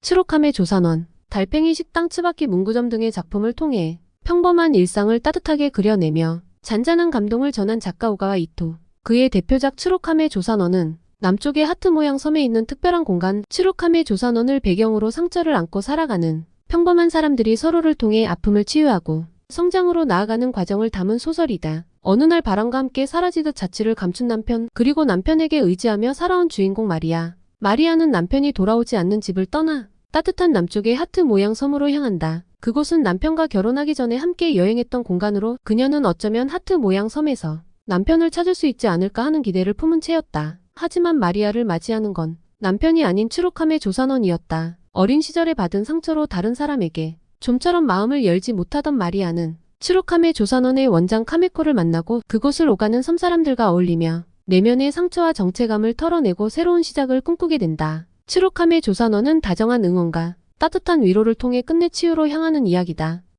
츠로카메 조선원, 달팽이 식당 츠바키 문구점 등의 작품을 통해 평범한 일상을 따뜻하게 그려내며 잔잔한 감동을 전한 작가 오가와 이토. 그의 대표작 츠로카메 조선원은 남쪽의 하트 모양 섬에 있는 특별한 공간 츠로카메 조선원을 배경으로 상처를 안고 살아가는 평범한 사람들이 서로를 통해 아픔을 치유하고 성장으로 나아가는 과정을 담은 소설이다. 어느 날 바람과 함께 사라지듯 자취를 감춘 남편 그리고 남편에게 의지하며 살아온 주인공 마리아. 마리아는 남편이 돌아오지 않는 집을 떠나 따뜻한 남쪽의 하트 모양 섬으로 향한다. 그곳은 남편과 결혼하기 전에 함께 여행했던 공간으로 그녀는 어쩌면 하트 모양 섬에서 남편을 찾을 수 있지 않을까 하는 기대를 품은 채였다. 하지만 마리아를 맞이하는 건 남편이 아닌 추록함의 조선원이었다. 어린 시절에 받은 상처로 다른 사람에게 좀처럼 마음을 열지 못하던 마리아는 추록함의 조선원의 원장 카메코를 만나고 그곳을 오가는 섬 사람들과 어울리며 내면의 상처와 정체감을 털어내고 새로운 시작을 꿈꾸게 된다. 추록함의 조선원은 다정한 응원과 따뜻한 위로를 통해 끝내 치유로 향하는 이야기다.